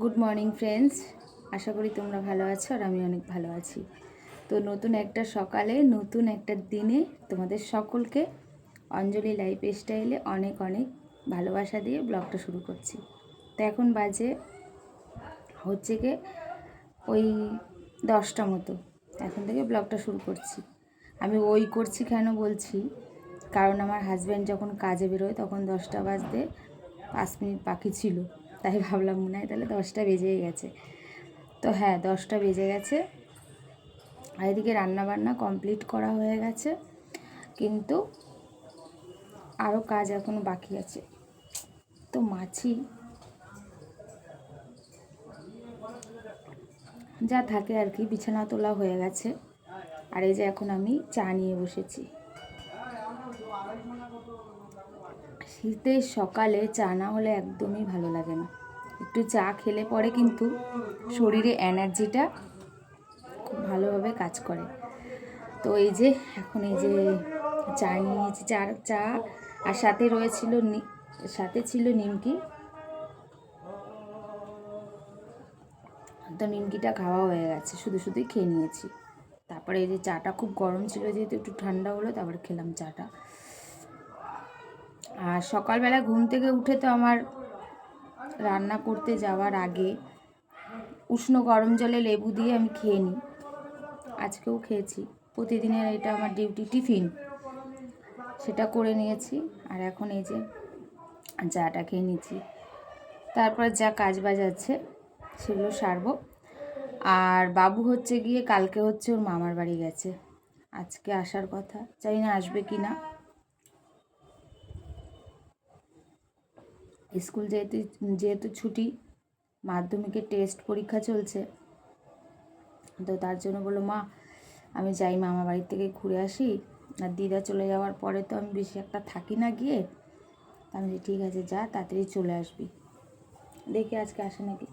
Good morning friends আশা করি তোমরা ভালো আছো আর আমি অনেক ভালো আছি। তো নতুন একটা সকালে, নতুন একটা দিনে তোমাদের সকলকে অঞ্জলি লাইফ স্টাইলে অনেক অনেক ভালোবাসা দিয়ে ব্লগটা শুরু করছি। তো এখন বাজে হচ্ছে কি ওই দশটা মতো। এখন থেকে ব্লগটা শুরু করছি। আমি ওই করছি কেন বলছি? কারণ আমার হাজব্যান্ড যখন কাজে বেরোয় তখন দশটা বাজতে পাঁচ মিনিট বাকি ছিল। তাই ভাবলাম মনে হয় তাহলে দশটা বেজেই গেছে। তো হ্যাঁ দশটা বেজে গেছে। আর এদিকে রান্নাবান্না কমপ্লিট করা হয়ে গেছে। কিন্তু আরও কাজ এখনও বাকি আছে। তো মাছি যা থাকে আর কি, বিছানা তোলা হয়ে গেছে। আর এই যে এখন আমি চা নিয়ে বসেছি। শীতের সকালে চা না হলে একদমই ভালো লাগে না। একটু চা খেলে পরে কিন্তু শরীরে এনার্জিটা খুব ভালোভাবে কাজ করে। তো এই যে, এখন এই যে চা নিয়েছি চা চা। আর সাথে রয়েছিল সাথে ছিল নিমকি। তো নিমকিটা খাওয়া হয়ে গেছে, শুধু শুধুই খেয়ে নিয়েছি। তারপরে এই যে চাটা খুব গরম ছিল, যেহেতু একটু ঠান্ডা হলো, তারপরে খেলাম চাটা। আর সকালবেলা ঘুম থেকে উঠে তো আমার রান্না করতে যাওয়ার আগে উষ্ণ গরম জলে লেবু দিয়ে আমি খেয়ে নিই। আজকেও খেয়েছি। প্রতিদিনের এটা আমার ডিউটি টিফিন। সেটা করে নিয়েছি। আর এখন এই যে চাটা খেয়ে নিচ্ছি। তারপর যা কাজ বাজ আছে সেগুলো সারবো। আর বাবু হচ্ছে গিয়ে, কালকে হচ্ছে ওর মামার বাড়ি গেছে। আজকে আসার কথা। জানি না আসবে কি না স্কুল যেহেতু যেহেতু ছুটি মাধ্যমিকের টেস্ট পরীক্ষা চলছে। তো তার জন্য বলল, মা, আমি যাই, মামা বাড়ির থেকে ঘুরে আসি। আর দিদা চলে যাওয়ার পরে তো আমি বেশি একটা থাকি না গিয়ে। আমি ঠিক আছে, যা, তাড়াতাড়ি চলে আসবি। দেখি আজকে আসে নাকি।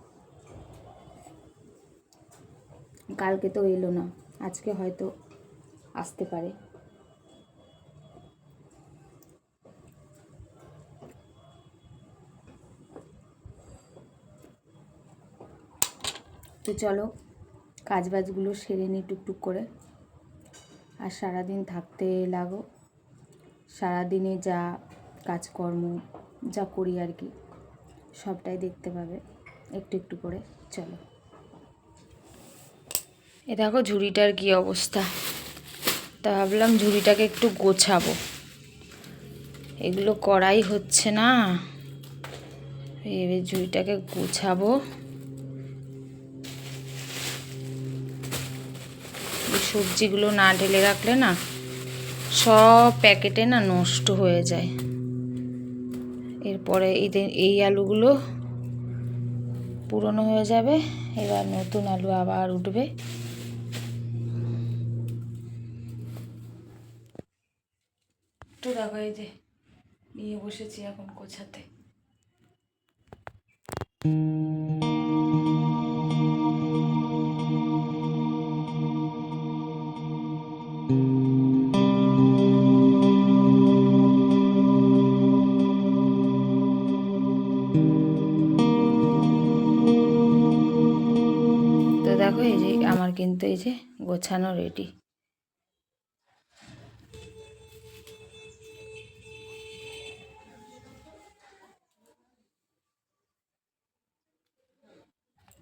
কালকে তো এলো না, আজকে হয়তো আসতে পারে। তো চলো কাজ বাজগুলো সেরে নিই টুকটুক করে। আর সারাদিন থাকতে লাগো। সারাদিনে যা কাজকর্ম, যা করি আর কি, সবটাই দেখতে পাবে একটু একটু করে। চলো। এ দেখো ঝুড়িটার কি অবস্থা। তা ভাবলাম ঝুড়িটাকে একটু গোছাবো। এগুলো করাই হচ্ছে না। এবার ঝুড়িটাকে গোছাবো। সবজিগুলো না ঢেলে রাখলে না সব প্যাকেটে না নষ্ট হয়ে যায়। এরপরে এদের এই আলুগুলো পুরনো হয়ে যাবে, এবার নতুন আলু আবার উঠবে। তো দেখো এই যে, নিয়ে বসেছি এখন কোছাতে তো দেখো এই যে আমার কিন্তু এই যে গোছানো রেডি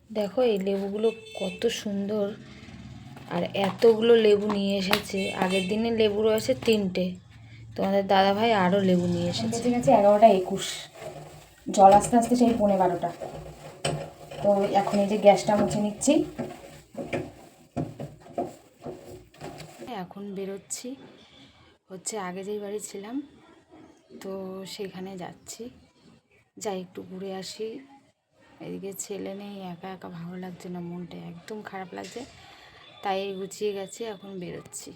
দেখো এই লেবুগুলো কত সুন্দর, আর এতগুলো লেবু নিয়ে এসেছে। আগের দিনে লেবু রয়েছে তিনটে। তোমাদের দাদা ভাই আরও লেবু নিয়ে এসেছে। ঠিক আছে এগারোটা একুশ। জল আস্তে আস্তে সেই পৌনে বারোটা। তো এখন এই যে গ্যাসটা মুছে নিচ্ছি। এখন বেরোচ্ছি। হচ্ছে আগে যেই বাড়ি ছিলাম, তো সেখানে যাচ্ছি। যাই একটু ঘুরে আসি। এদিকে ছেলে নেই, একা একা ভালো লাগছে না, মনটা একদম খারাপ লাগছে। তাই গুছিয়ে গেছি, এখন বেরোচ্ছি।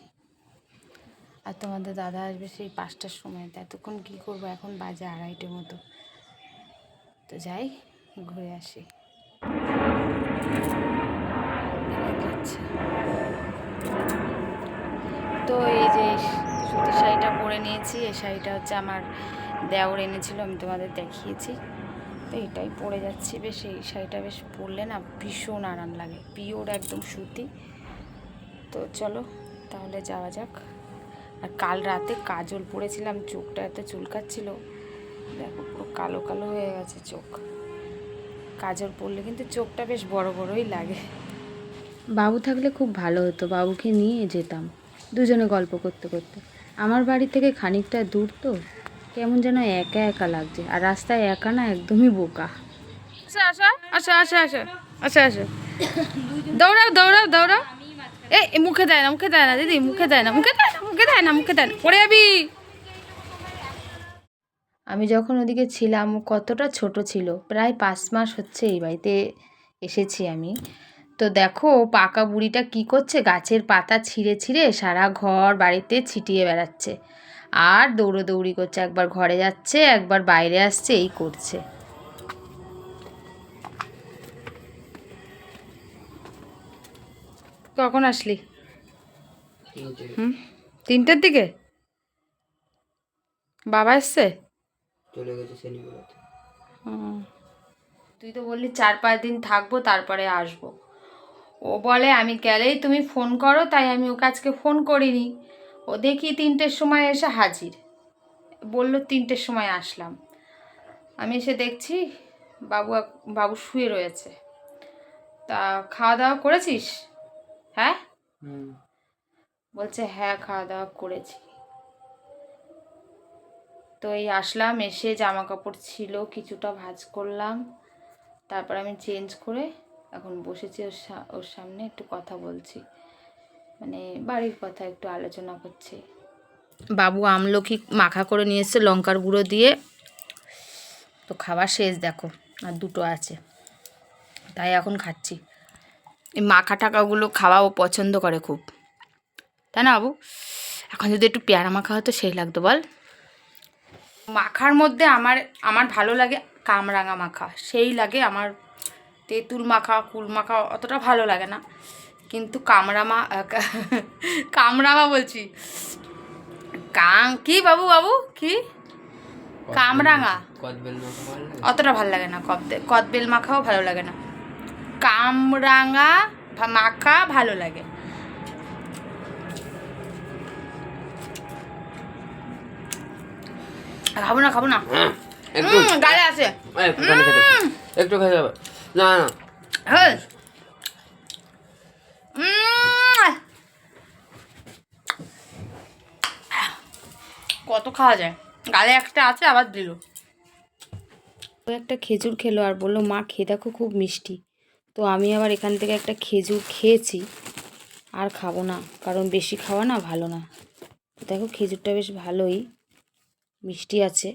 আর তোমাদের দাদা আসবে সেই পাঁচটার সময় এতক্ষণ কী করব? এখন বাজে আড়াইটে মতো। তো যাই, ঘুরে আসি যাচ্ছে। তো এই যে সুতির শাড়িটা পরে নিয়েছি, এই শাড়িটা হচ্ছে আমার দেওর এনেছিল, আমি তোমাদের দেখিয়েছি। তো এটাই পরে যাচ্ছি, বেশ এই শাড়িটা বেশ পরলে না ভীষণ আরাম লাগে, পিওর একদম সুতি। তো চলো, তাহলে যাওয়া যাক। আর কাল রাতে কাজল পরেছিলাম, চোখটা এত চুলকাচ্ছিল, দেখো পুরো কালো কালো হয়ে গেছে চোখ। কাজল পরলে কিন্তু চোখটা বেশ বড় বড়ই লাগে। বাবু থাকলে খুব ভালো হতো, বাবুকে নিয়ে যেতাম, দুজনে গল্প করতে করতে। আমার বাড়ি থেকে খানিকটা দূর তো। কেমন যেন একা একা লাগছে। আর রাস্তায় একা না একদমই বোকা। আচ্ছা আচ্ছা আচ্ছা আচ্ছা আচ্ছা আচ্ছা আচ্ছা দৌড়াও দৌড়াও দৌড়াও। এ এ, মুখে দেয় না মুখে দেয় না দিদি মুখে দেয় না মুখে দেয় না মুখে দেয় না মুখে দেয় না। পড়ে যাবি। আমি যখন ওদিকে ছিলাম কতটা ছোট ছিল প্রায় পাঁচ মাস হচ্ছে এই বাড়িতে এসেছি আমি। তো দেখো পাকা বুড়িটা কি করছে? গাছের পাতা ছিঁড়ে ছিঁড়ে সারা ঘর বাড়িতে ছিটিয়ে বেড়াচ্ছে। আর দৌড়োদৌড়ি করছে একবার ঘরে যাচ্ছে একবার বাইরে আসছে এই করছে। কখন আসলি? হুম? তিনটের দিকে? বাবা এসছে? চলে গেছে হুম। তুই তো বললি চার পাঁচ দিন থাকব তারপরে আসব। ও বলে আমি গেলেই তুমি ফোন করো তাই আমি ওকে আজকে ফোন করিনি। ও দেখি তিনটের সময় এসে হাজির। বলল তিনটের সময় আসলাম। আমি এসে দেখছি বাবু বাবু শুয়ে রয়েছে। তা খাওয়া দাওয়া করেছিস? হ্যাঁ? বলছে হ্যাঁ খাওয়া দাওয়া করেছি। তো এই আসলাম এসে জামা কাপড় ছিল কিছুটা ভাঁজ করলাম। তারপর আমি চেঞ্জ করে এখন বসেছি ওর ওর সামনে একটু কথা বলছি। মানে বাড়ির কথা একটু আলোচনা করছি। বাবু আমলকি মাখা করে নিয়ে এসছে লঙ্কার গুঁড়ো দিয়ে। তো খাবার শেষ দেখো, আর দুটো আছে। তাই এখন খাচ্ছি। এই মাখা টাকাগুলো খাওয়া ও পছন্দ করে খুব। তাই না বাবু? এখন যদি একটু পেয়ারা মাখা হতো সেই লাগতো, বল। মাখার মধ্যে আমার আমার ভালো লাগে কামরাঙা মাখা। সেই লাগে আমার তেঁতুল মাখা কুল মাখা অতটা ভালো লাগে না। কিন্তু কামরামা কামরামা বলছি। কাং কি বাবু বাবু কি? কামরাঙা। কদবেল অতটা ভালো লাগে না কদবে কদবেল মাখাও ভালো লাগে না। কামরাঙা মাখা ভালো লাগে। খাব না খাব না। গালে আছে। একটু খেতে হবে। না না। হ্যাঁ। কত খাওয়া যায়? গালে একটা আছে আবার দিল। ও একটা খেজুর খেলো আর বলল মা খেয়ে দেখো খুব মিষ্টি। তো আমি আবার এখান থেকে একটা খেজুর খেয়েছি আর খাব না কারণ বেশি খাওয়া না ভালো না। দেখো খেজুরটা বেশ ভালোই মিষ্টি আছে।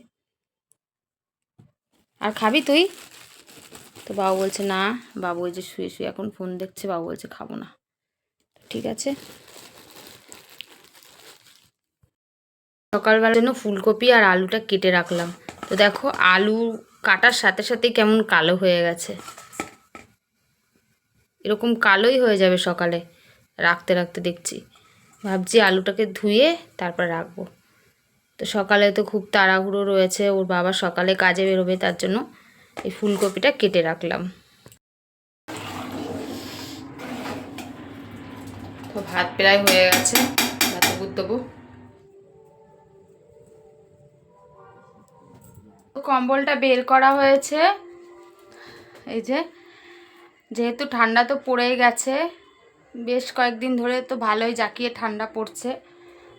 আর খাবি তুই? তো বাবু বলছে, না, বাবু ওই যে শুয়ে শুয়ে এখন ফোন দেখছে, বাবু বলছে খাব না। ঠিক আছে। সকালবেলার জন্য ফুলকপি আর আলুটা কেটে রাখলাম। তো দেখো, আলু কাটার সাথে সাথেই কেমন কালো হয়ে গেছে। এরকম কালোই হয়ে যাবে সকালে, রাখতে রাখতে দেখছি। ভাবছি আলুটাকে ধুয়ে তারপর রাখব। তো সকালে তো খুব তাড়াহুড়ো রয়েছে, ওর বাবা সকালে কাজে বেরোবে তার জন্য। এই ফুলকপিটা কেটে রাখলাম। তো ভাত প্রায় হয়ে গেছে। দেবো। কম্বলটা বের করা হয়েছে। এই যে, যেহেতু ঠান্ডা তো পড়েই গেছে, বেশ কয়েকদিন ধরে তো ভালোই জাকিয়ে ঠান্ডা পড়ছে।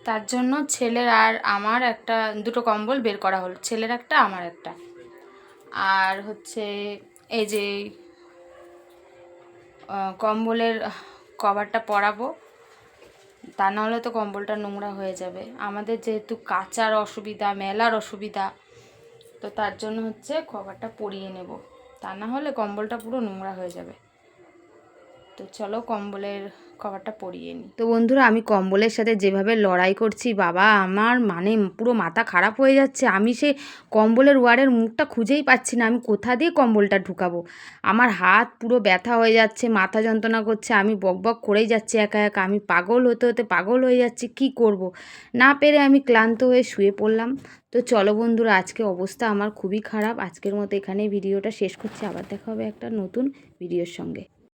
তার জন্য ছেলের আর আমার একটা, দুটো কম্বল বের করা হলো। ছেলের একটা, আমার একটা। আর হচ্ছে এই যে কম্বলের কভারটা পরাবো, তা নাহলে তো কম্বলটা নোংরা হয়ে যাবে। আমাদের যেহেতু কাচার অসুবিধা, মেলার অসুবিধা, তো তার জন্য হচ্ছে কভারটা পরিয়ে নেব। তা না হলে কম্বলটা পুরো নোংরা হয়ে যাবে। তো চলো কম্বলের কভারটা পরিয়ে নিই তো বন্ধুরা, আমি কম্বলের সাথে যেভাবে লড়াই করছি, বাবা, আমার মানে পুরো মাথা খারাপ হয়ে যাচ্ছে। আমি সে কম্বলের ওয়ারের মুখটা খুঁজেই পাচ্ছি না, আমি কোথা দিয়ে কম্বলটা ঢুকাবো? আমার হাত পুরো ব্যথা হয়ে যাচ্ছে, মাথা যন্ত্রণা করছে, আমি বকবক করেই যাচ্ছি একা একা। আমি পাগল হতে হতে পাগল হয়ে যাচ্ছি, কি করব। না পেরে আমি ক্লান্ত হয়ে শুয়ে পড়লাম। তো চলো বন্ধুরা, আজকে অবস্থা আমার খুবই খারাপ। আজকের মতো এখানে ভিডিওটা শেষ করছি। আবার দেখা হবে একটা নতুন ভিডিওর সঙ্গে।